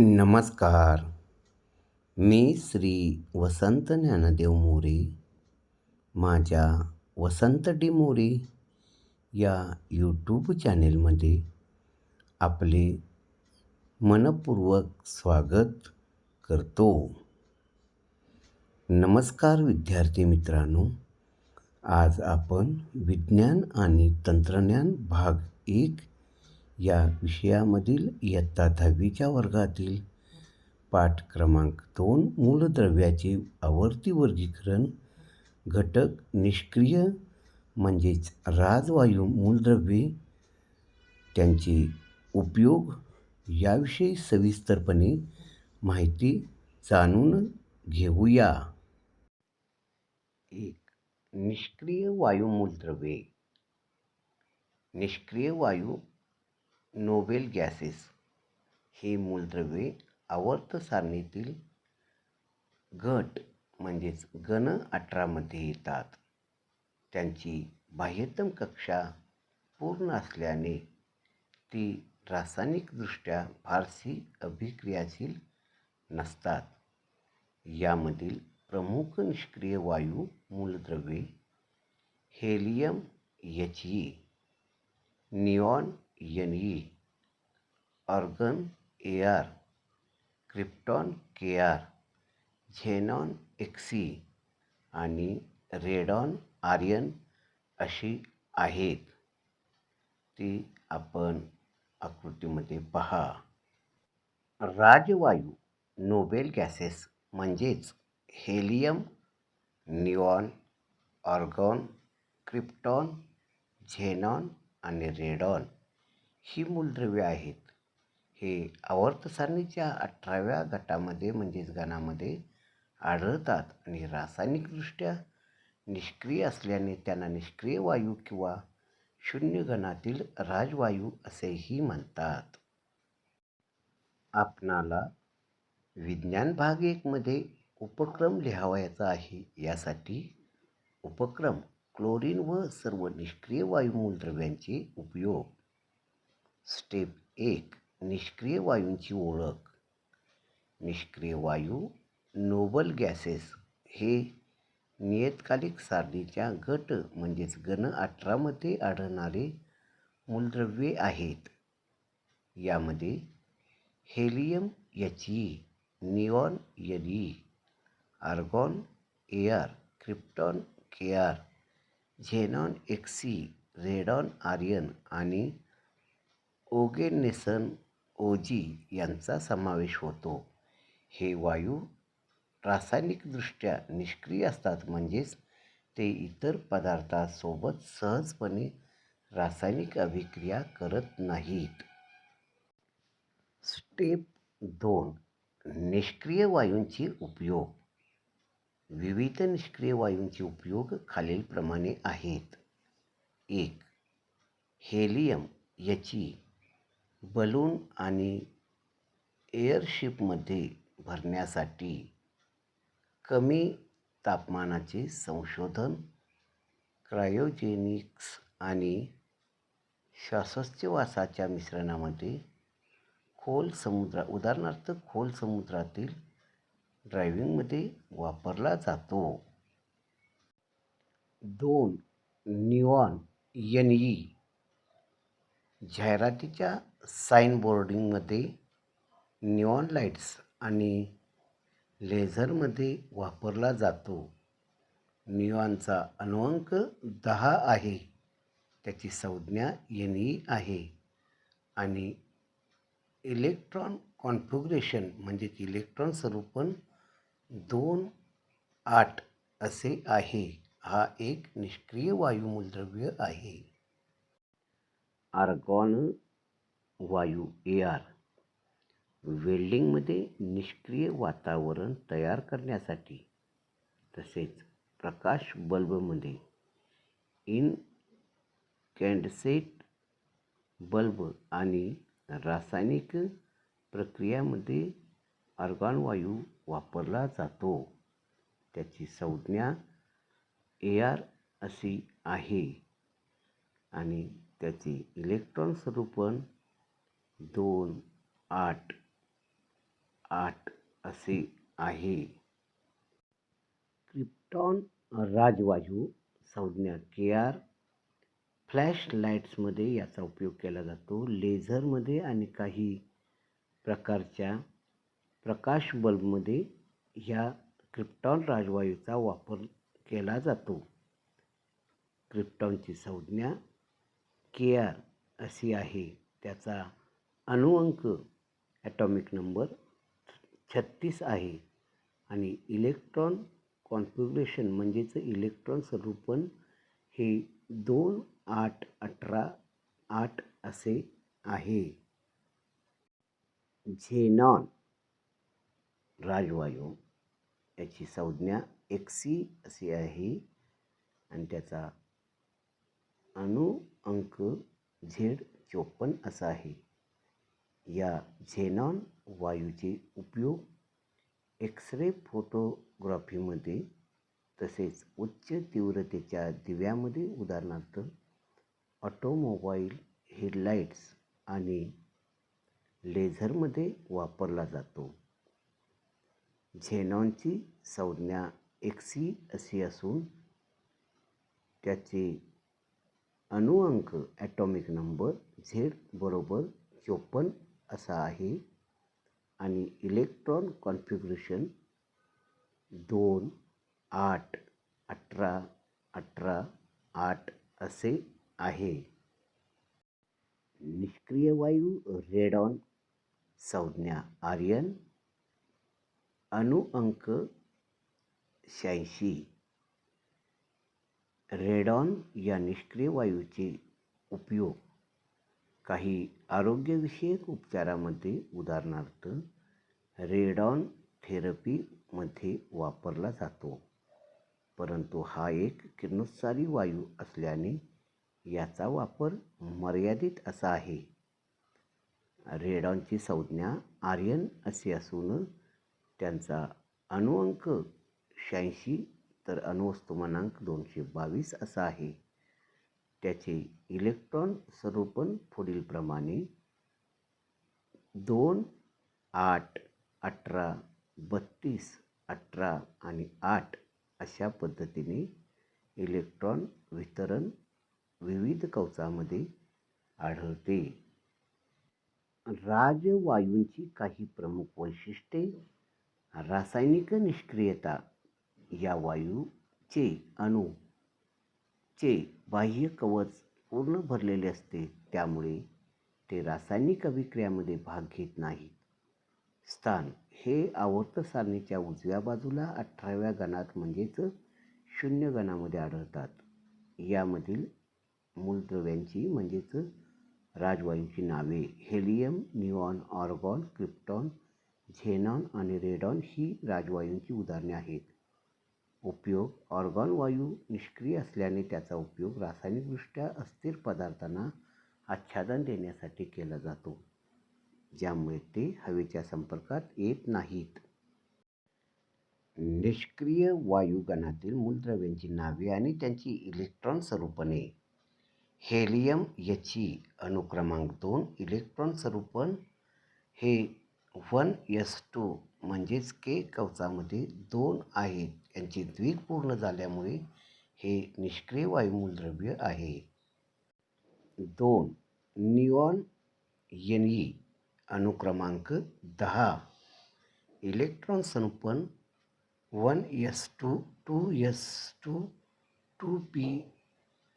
नमस्कार. मी श्री वसंत ज्ञानदेव मोरे माझ्या वसंत डी मोरे या यूट्यूब चॅनेलमध्ये आपले मनपूर्वक स्वागत करतो. नमस्कार विद्यार्थी मित्रांनो आज आपण विज्ञान आणि तंत्रज्ञान भाग एक या विषयामधील इयत्ता दहावीच्या वर्गातील पाठ क्रमांक दोन मूलद्रव्याचे आवर्ती वर्गीकरण घटक निष्क्रिय म्हणजेच राजवायू मूलद्रव्ये त्यांचे उपयोग याविषयी सविस्तरपणे माहिती जाणून घेऊया. एक निष्क्रिय वायू मूलद्रव्ये. निष्क्रिय वायू नोबेल गॅसेस ही मूलद्रव्ये आवर्त सारणीतील घट म्हणजेच गण अठरामध्ये येतात. त्यांची बाह्यतम कक्षा पूर्ण असल्याने ती रासायनिकदृष्ट्या फारशी अभिक्रियाशील नसतात. यामधील प्रमुख निष्क्रिय वायू मूलद्रव्ये helium H E neon N E argon A R krypton K R xenon X E आणि रेडॉन आर्यन अशी आहेत. ती आपण आकृतीमध्ये पहा. राजवायू नोबेल गॅसेस म्हणजेच helium neon argon krypton xenon आणि रेडॉन ही मूलद्रव्ये आहेत. हे आवर्त सारणीच्या अठराव्या गटामध्ये म्हणजेच गणामध्ये आढळतात आणि रासायनिकदृष्ट्या निष्क्रिय असल्याने त्यांना निष्क्रिय वायू किंवा शून्य गणातील राजवायू असेही म्हणतात. आपणाला विज्ञान भाग एकमध्ये उपक्रम लिहावयाचा आहे. यासाठी उपक्रम क्लोरीन व सर्व निष्क्रिय वायू मूलद्रव्यांचे उपयोग. स्टेप एक निष्क्रिय वायूंची ओळख. निष्क्रिय वायू नोबल गॅसेस हे नियतकालिक सारणीच्या गट म्हणजेच गण अठरामध्ये आढळणारे मूलद्रव्ये आहेत. यामध्ये helium H E neon N E argon A R krypton K R xenon X E radon R N आणि ओगेनेसन ओजी यांचा समावेश होतो. हे वायू रासायनिकदृष्ट्या निष्क्रिय असतात म्हणजेच ते इतर पदार्थासोबत सहजपणे रासायनिक अभिक्रिया करत नाहीत. स्टेप दोन निष्क्रिय वायूंचे उपयोग. विविध निष्क्रिय वायूंचे उपयोग खालीलप्रमाणे आहेत. एक हेलियम याची बलून आणि एअरशिपमध्ये भरण्यासाठी कमी तापमानाचे संशोधन क्रायोजेनिक्स आणि श्वासोच्छवासाच्या मिश्रणामध्ये खोल समुद्रा उदाहरणार्थ खोल समुद्रातील ड्रायव्हिंगमध्ये वापरला जातो. दोन निऑन यन ई जाहिरातीच्या साईनबोर्डिंगमध्ये निऑन लाईट्स आणि लेझरमध्ये वापरला जातो. निऑनचा अनुअंक दहा आहे. त्याची संज्ञा एन ई आहे. आणि इलेक्ट्रॉन कॉन्फिग्रेशन म्हणजेच इलेक्ट्रॉन स्वरूपण दोन आठ असे आहे. हा एक निष्क्रिय वायुमूलद्रव्य आहे. आर्गॉन वायू ए आर वेल्डिंगमध्ये निष्क्रिय वातावरण तयार करण्यासाठी तसेच प्रकाश बल्बमध्ये इनकॅन्डसेट बल्ब आणि रासायनिक प्रक्रियामध्ये आर्गॉन वायू वापरला जातो. त्याची संज्ञा ए आर अशी आहे. आणि त्याचे इलेक्ट्रॉन स्वरूपण दोन आठ आठ असे आहे. क्रिप्टॉन राजवायू संज्ञा के आर फ्लॅश लाईट्समध्ये याचा उपयोग केला जातो. लेझरमध्ये आणि काही प्रकारच्या प्रकाश बल्बमध्ये ह्या क्रिप्टॉन राजवायूचा वापर केला जातो. क्रिप्टॉनची संज्ञा के आर अशी आहे. त्याचा अणुअंक ॲटॉमिक नंबर छत्तीस आहे. आणि इलेक्ट्रॉन कॉन्फिग्रेशन म्हणजेच इलेक्ट्रॉन स्वरूपण हे दोन आठ अठरा आठ असे आहे. झेनॉन राजवायू याची संज्ञा एक्सी अशी आहे. आणि त्याचा अणु अंक झेड चोपन्न असा आहे. या झेनॉन वायूचे उपयोग एक्सरे फोटोग्राफीमध्ये तसेच उच्च तीव्रतेच्या दिव्यामध्ये उदाहरणार्थ ऑटोमोबाईल हेडलाईट्स आणि लेझरमध्ये वापरला जातो. झेनॉनची संज्ञा एक्सी अशी असून त्याचे अणुअंक ॲटॉमिक नंबर झेड बरोबर चोपन्न असा आहे. आणि इलेक्ट्रॉन कॉन्फिग्रेशन दोन आठ अठरा अठरा आठ असे आहे. निष्क्रिय वायू रेडॉन संज्ञा आर्यन. अणुअंक शहाऐंशी. रेडॉन या निष्क्रिय वायूचे उपयोग. काही आरोग्यविषयक उपचारामध्ये उदाहरणार्थ रेडॉन थेरपीमध्ये वापरला जातो परंतु हा एक किरणोत्सारी वायू असल्याने याचा वापर मर्यादित असा आहे. रेडॉनची संज्ञा आर्यन असे असून त्यांचा अणुअंक शहाऐंशी तर अणुवस्तुमानांक दोनशे बावीस असा आहे. त्याचे इलेक्ट्रॉन स्वरूपण पुढीलप्रमाणे दोन आठ अठरा बत्तीस अठरा आणि आठ अशा पद्धतीने इलेक्ट्रॉन वितरण विविध कवचामध्ये आढळते. राजवायूंची काही प्रमुख वैशिष्ट्ये रासायनिक निष्क्रियता या वायूचे अणू चे बाह्य कवच पूर्ण भरलेले असते. त्यामुळे ते रासायनिक अभिक्रियामध्ये भाग घेत नाहीत. स्थान हे आवर्त सारणीच्या उजव्या बाजूला अठराव्या गणात म्हणजेच शून्य गणामध्ये आढळतात. यामधील मूलद्रव्यांची म्हणजेच राजवायूंची नावे helium neon argon krypton xenon आणि रेडॉन ही राजवायूंची उदाहरणे आहेत. उपयोग ऑर्गॉन वायू निष्क्रिय असल्याने त्याचा उपयोग रासायनिकदृष्ट्या अस्थिर पदार्थांना आच्छादन देण्यासाठी केला जातो ज्यामुळे ते हवेच्या संपर्कात येत नाहीत. निष्क्रिय वायुगणातील मूलद्रव्यांची नावे आणि त्यांची इलेक्ट्रॉन स्वरूपणे. हेलियम याची अनुक्रमांक दोन इलेक्ट्रॉन स्वरूपण हे वन एस टू म्हणजेच के कवचामध्ये दोन आहेत. यांचे द्विग पूर्ण झाल्यामुळे हे निष्क्रिय वायुमूलद्रव्य आहे. दोन निऑन यन ई अनुक्रमांक दहा. इलेक्ट्रॉन संपन one S two two S two two P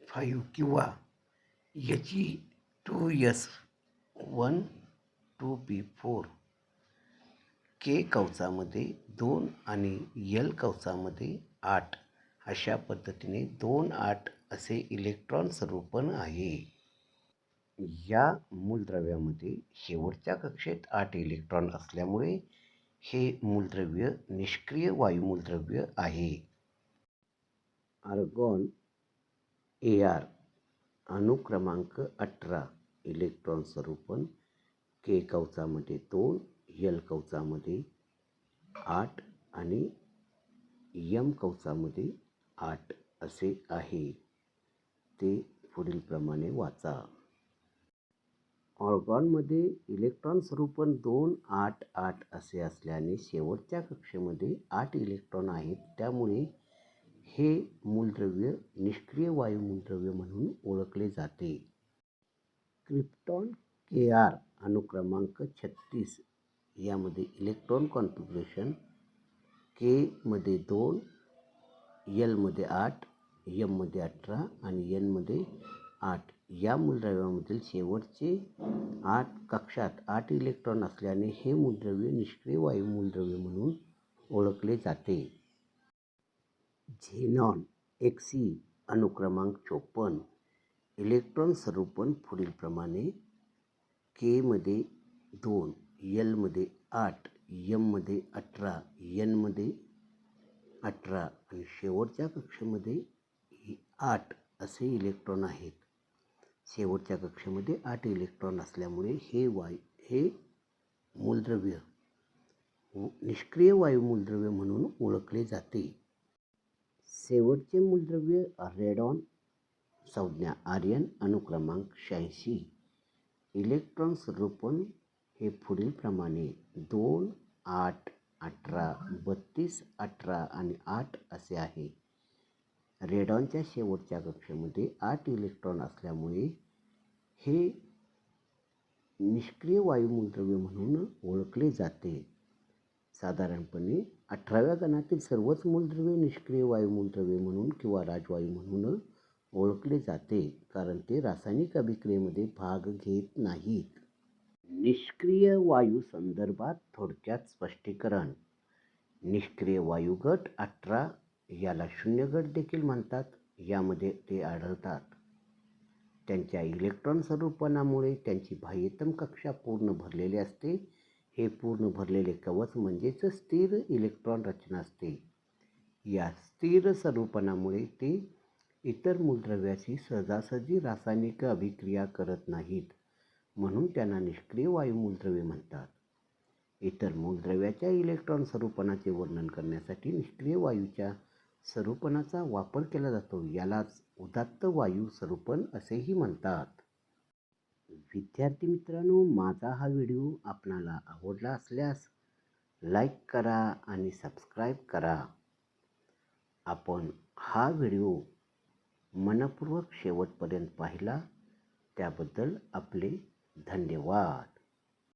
five किंवा याची two S one two P four. K कवचामध्ये दोन आणि यल कवचामध्ये आठ अशा पद्धतीने दोन आठ असे इलेक्ट्रॉन स्वरूपण आहे. या मूलद्रव्यामध्ये शेवटच्या कक्षेत आठ इलेक्ट्रॉन असल्यामुळे हे मूलद्रव्य निष्क्रिय वायुमूलद्रव्य आहे. आर्गॉन ए आर अणुक्रमांक अठरा इलेक्ट्रॉन स्वरूपण के कवचामध्ये दोन यल कवचामध्ये आठ आणि यम कवचामध्ये आठ असे आहे. ते पुढीलप्रमाणे वाचा. ऑर्गॉनमध्ये इलेक्ट्रॉन स्वरूपण दोन आठ आठ असे असल्याने शेवटच्या कक्षेमध्ये आठ इलेक्ट्रॉन आहेत. त्यामुळे हे मूलद्रव्य निष्क्रिय वायुमूलद्रव्य म्हणून ओळखले जाते. क्रिप्टॉन के आर अनुक्रमांक छत्तीस. यामध्ये इलेक्ट्रॉन कॉन्फिग्रेशन केमध्ये दोन यलमध्ये आठ यममध्ये अठरा आणि एनमध्ये आठ. या मूलद्रव्यामधील शेवटचे आठ कक्षात आठ इलेक्ट्रॉन असल्याने हे मूलद्रव्य निष्क्रिय वायू मूलद्रव्य म्हणून ओळखले जाते. झेनॉन एक्सी अनुक्रमांक चोपन्न. इलेक्ट्रॉन स्वरूपण पुढीलप्रमाणे केमध्ये दोन यलमध्ये आठ यममध्ये अठरा यनमध्ये अठरा आणि शेवटच्या कक्षेमध्ये आठ असे इलेक्ट्रॉन आहेत. शेवटच्या कक्षेमध्ये आठ इलेक्ट्रॉन असल्यामुळे हे वायू हे मूलद्रव्य निष्क्रिय वायू मूलद्रव्य म्हणून ओळखले जाते. शेवटचे मूलद्रव्य रेडॉन संज्ञा आर्यन अनुक्रमांक शहाऐंशी. इलेक्ट्रॉन स्वरूपण हे पुढीलप्रमाणे दोन आठ अठरा बत्तीस अठरा आणि आठ असे आहे. रेडॉनच्या शेवटच्या कक्षेमध्ये आठ इलेक्ट्रॉन असल्यामुळे हे निष्क्रिय वायुमूलद्रव्य म्हणून ओळखले जाते. साधारणपणे अठराव्या गणातील सर्वच मूलद्रव्ये निष्क्रिय वायुमूलद्रव्ये म्हणून किंवा राजवायू म्हणून ओळखले जाते कारण ते रासायनिक अभिक्रियेमध्ये भाग घेत नाहीत. निष्क्रिय वायू संदर्भात थोडक्यात स्पष्टीकरण. निष्क्रिय वायू गट अठरा याला शून्य गट देखील म्हणतात. यामध्ये ते आढळतात. त्यांच्या इलेक्ट्रॉन स्वरूपणामुळे त्यांची बाह्यतम कक्षा पूर्ण भरलेली असते. हे पूर्ण भरलेले कवच म्हणजेच स्थिर इलेक्ट्रॉन रचना असते. या स्थिर स्वरूपणामुळे ते इतर मूलद्रव्याशी सहजासहजी रासायनिक अभिक्रिया करत नाहीत. म्हणून त्यांना निष्क्रिय वायू मूलद्रव्ये म्हणतात. इतर मूलद्रव्याच्या इलेक्ट्रॉन स्वरूपणाचे वर्णन करण्यासाठी निष्क्रिय वायूच्या स्वरूपणाचा वापर केला जातो. यालाच उदात्त वायू स्वरूपण असेही म्हणतात. विद्यार्थी मित्रांनो माझा हा व्हिडिओ आपणाला आवडला असल्यास लाईक करा आणि सबस्क्राईब करा. आपण हा व्हिडिओ मनपूर्वक शेवटपर्यंत पाहिला त्याबद्दल आपले धन्यवाद.